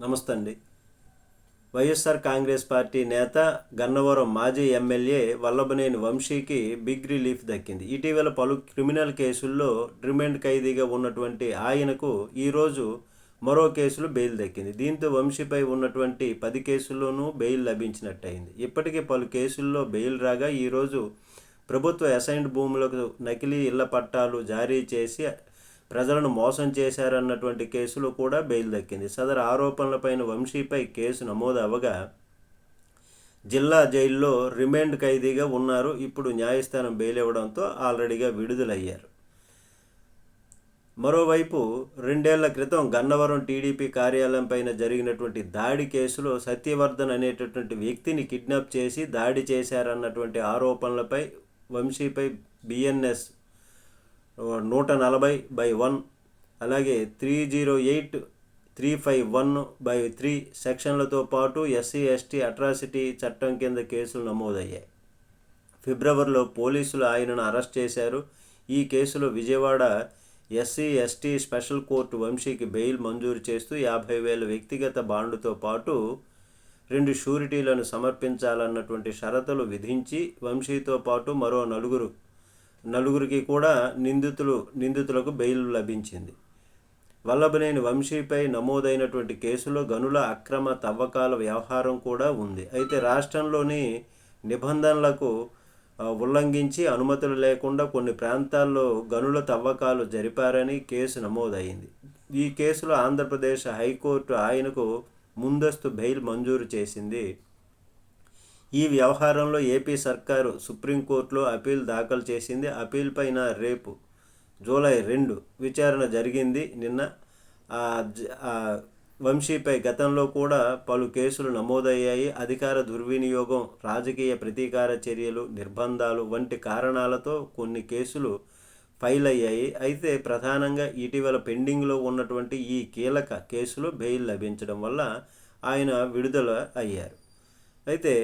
నమస్తే అండి వైఎస్ఆర్ కాంగ్రెస్ పార్టీ నేత గన్నవరం మాజీ ఎమ్మెల్యే వల్లభనేని వంశీకి బిగ్ రిలీఫ్ దక్కింది. ఇటీవల పలు క్రిమినల్ కేసుల్లో రిమాండ్ ఖైదీగా ఉన్నటువంటి ఆయనకు ఈరోజు మరో కేసులు బెయిల్ దక్కింది. దీంతో వంశీపై ఉన్నటువంటి పది కేసుల్లోనూ బెయిల్ లభించినట్టయింది. ఇప్పటికే పలు కేసుల్లో బెయిల్ రాగా ఈరోజు ప్రభుత్వ అసైన్డ్ భూములకు నకిలీ ఇళ్ళ పట్టాలు జారీ చేసి ప్రజలను మోసం చేశారన్నటువంటి కేసులో కూడా బెయిల్ దక్కింది. సదరు ఆరోపణలపైన వంశీపై కేసు నమోదు అవగా జిల్లా జైల్లో రిమాండ్ ఖైదీగా ఉన్నారు. ఇప్పుడు న్యాయస్థానం బెయిల్ ఇవ్వడంతో ఆల్రెడీగా విడుదలయ్యారు. మరోవైపు రెండేళ్ళ క్రితం గన్నవరం టీడీపీ కార్యాలయం పైన జరిగినటువంటి దాడి కేసులో సత్యవర్ధన్ అనేటటువంటి వ్యక్తిని కిడ్నాప్ చేసి దాడి చేశారన్నటువంటి ఆరోపణలపై వంశీపై బిఎన్ఎస్ నూట నలభై బై వన్ అలాగే three zero eight three five one by three సెక్షన్లతో పాటు ఎస్సీ ఎస్టీ అట్రాసిటీ చట్టం కింద కేసులు నమోదయ్యాయి. ఫిబ్రవరిలో పోలీసులు ఆయనను అరెస్ట్ చేశారు. ఈ కేసులో Vijayawada SC ST special court వంశీకి బెయిల్ మంజూరు చేస్తూ యాభై వేల వ్యక్తిగత బాండుతో పాటు రెండు షూరిటీలను సమర్పించాలన్నటువంటి షరతులు విధించి వంశీతో పాటు మరో నలుగురు నలుగురికి కూడా నిందితులు నిందితులకు బెయిల్ లభించింది. వల్లభనేని వంశీపై నమోదైనటువంటి కేసులో గనుల అక్రమ తవ్వకాల వ్యవహారం కూడా ఉంది. అయితే రాష్ట్రంలోని నిబంధనలకు ఉల్లంఘించి అనుమతులు లేకుండా కొన్ని ప్రాంతాల్లో గనుల తవ్వకాలు జరిపారని కేసు నమోదైంది. ఈ కేసులో ఆంధ్రప్రదేశ్ హైకోర్టు ఆయనకు ముందస్తు బెయిల్ మంజూరు చేసింది. ఈ వ్యవహారంలో ఏపీ సర్కారు సుప్రీంకోర్టులో అపీల్ దాఖలు చేసింది. అపీల్ పైన రేపు జూలై రెండు విచారణ జరిగింది. నిన్న వంశీపై గతంలో కూడా పలు కేసులు నమోదయ్యాయి. అధికార దుర్వినియోగం రాజకీయ ప్రతీకార చర్యలు నిర్బంధాలు వంటి కారణాలతో కొన్ని కేసులు ఫైల్ అయ్యాయి అయితే ప్రధానంగా ఇటీవల పెండింగ్లో ఉన్నటువంటి ఈ కీలక కేసులో బెయిల్ లభించడం వల్ల ఆయన విడుదల అయ్యారు. అయితే